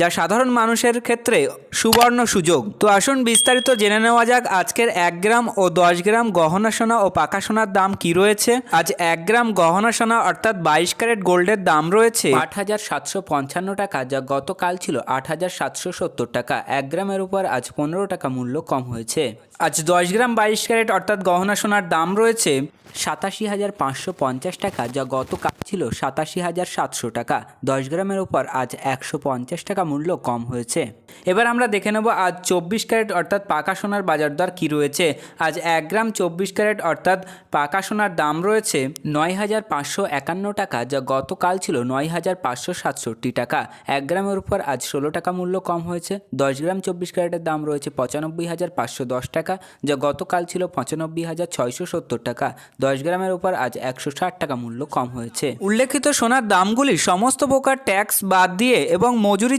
যা সাধারণ মানুষের ক্ষেত্রে সুবর্ণ সুযোগ। তো আসুন বিস্তারিত জেনে নেওয়া যাক আজকের এক গ্রাম ও দশ গ্রাম গহনা সোনা ও পাকা সোনার দাম কি রয়েছে। আজ এক গ্রাম গহনা সোনা অর্থাৎ বাইশ ক্যারেট গোল্ডের দাম রয়েছে আট হাজার সাতশো পঞ্চান্ন টাকা, যা গতকাল ছিল আট হাজার সাতশো সত্তর টাকা। এক গ্রামের উপর আজ পনেরো টাকা মূল্য কম হয়েছে। আজ দশ গ্রাম বাইশ ক্যারেট অর্থাৎ গহনা সোনার দাম রয়েছে সাতাশি হাজার পাঁচশো পঞ্চাশ টাকা, যা গতকাল ছিল সাতাশি হাজার সাতশো টাকা। দশ গ্রামের উপর আজ একশো পঞ্চাশ টাকা মূল্য কম হয়েছে। এবার আমরা দেখে নেব আজ চব্বিশ ক্যারেট অর্থাৎ পাকা সোনার বাজার দর কী রয়েছে। আজ এক গ্রাম চব্বিশ ক্যারেট অর্থাৎ পাকা সোনার দাম রয়েছে নয় হাজার পাঁচশো একান্ন টাকা, যা গতকাল ছিল নয় হাজার পাঁচশো সাতষট্টি টাকা। এক গ্রামের উপর আজ ষোলো টাকা মূল্য কম হয়েছে। দশ গ্রাম চব্বিশ ক্যারেটের দাম রয়েছে পঁচানব্বই হাজার পাঁচশো দশ টাকা, যা গতকাল ছিল পঁচানব্বই হাজার ছয়শো সত্তর টাকা। দশ গ্রামের উপর আজ একশো ষাট টাকা মূল্য কম হয়েছে। উল্লেখিত সোনার দামগুলি সমস্ত প্রকার ট্যাক্স বাদ দিয়ে এবং মজুরি